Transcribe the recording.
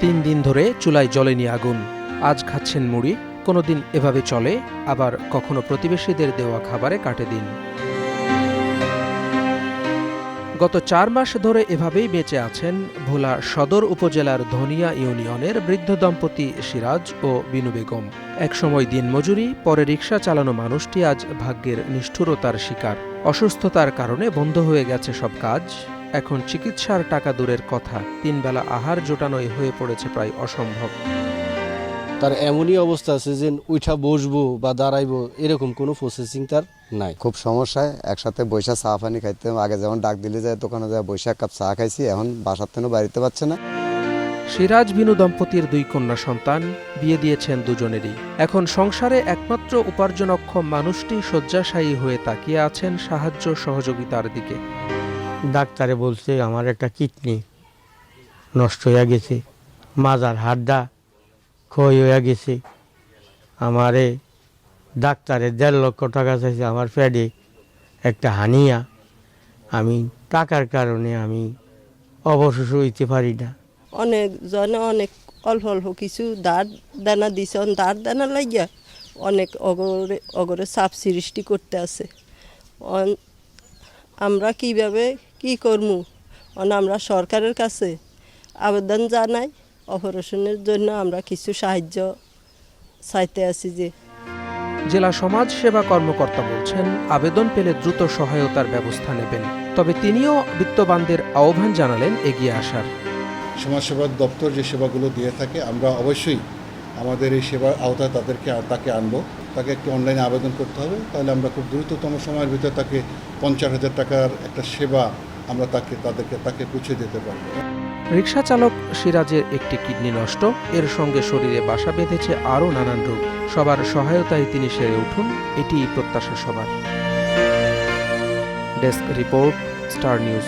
তিন দিন ধরে চুলায় জ্বলেনি আগুন। আজ খাচ্ছেন মুড়ি, কোনোদিন এভাবে চলে, আবার কখনো প্রতিবেশীদের দেওয়া খাবারে কাটে দিন। গত চার মাস ধরে এভাবেই বেঁচে আছেন ভোলা সদর উপজেলার ধনিয়া ইউনিয়নের বৃদ্ধ দম্পতি সিরাজ ও বিনু বেগম। একসময় দিনমজুরি, পরে রিক্সা চালানো মানুষটি আজ ভাগ্যের নিষ্ঠুরতার শিকার। অসুস্থতার কারণে বন্ধ হয়ে গেছে সব কাজ। এখন চিকিৎসার টাকা দূরের কথা। তিনবেলা আহার জোটানোই হয়ে পড়েছে প্রায় অসম্ভব। তার এমনই অবস্থা আছে যে উঠা বসবো বা দাঁড়াইবো এরকম কোনো প্রসেসিং তার নাই। খুব সমস্যায় একসাথে বৈশা চা পানি খাইতে আগে যেমন ডাক দিলে যায় দোকানে যায় বৈশাখ কাপ চা খাইছি এখন বাসার থেকেও বাড়িতে পারছে না। সিরাজ বিনু দম্পতির দুই কন্যা সন্তান বিয়ে দিয়েছেন দুজনেরই। এখন সংসারে একমাত্র উপার্জনক্ষম মানুষটি শয্যাশায়ী হয়ে তাকিয়ে আছেন সাহায্য সহযোগিতার দিকে। ডাক্তারে বলছে, আমার একটা কিডনি নষ্ট হয়ে গেছে, মাজার হাড্ডা ক্ষয় হয়ে গেছে। আমারে ডাক্তারে দেড় লক্ষ টাকা চাইছে, আমার প্যাডে একটা হানিয়া। আমি টাকার কারণে আমি অবশেষ হইতে পারি না। অনেক জনে অনেক অল্প অল্প কিছু দাঁড় দানা দিছে দাঁড় দানা লাগিয়া অনেক অগরে অগরে চাপ সৃষ্টি করতে আছে। আমরা কীভাবে কি করমু? অন আমরা সরকারের কাছে আবেদন জানাই অপারেশনের জন্য আমরা কিছু সাহায্য চাইতে আছি যে। জেলা সমাজ সেবা কর্মকর্তা বলছেন আবেদন পেলে দ্রুত সহায়তার ব্যবস্থা নেবেন। তবে তিনিও বিত্তবানদের আহ্বান জানালেন এগিয়ে আসার। সমাজসেবা দপ্তর যে সেবাগুলো দিয়ে থাকে আমরা অবশ্যই আমাদের এই সেবার আওতায় তাদেরকে তাকে আনব। তাকে একটি অনলাইনে আবেদন করতে হবে তাহলে আমরা খুব দ্রুততম সময়ের ভিতরে তাকে পঞ্চাশ হাজার টাকার একটা সেবা আমরা তাকে, তাদেরকে, তাকে পুছে দিতে পারব। রিক্সা চালক সিরাজের একটি কিডনি নষ্ট। এর সঙ্গে শরীরে বাসা বেঁধেছে আরও নানান রোগ। সবার সহায়তায় তিনি সেরে উঠুন, এটিই প্রত্যাশা সবার। Desk report, star news.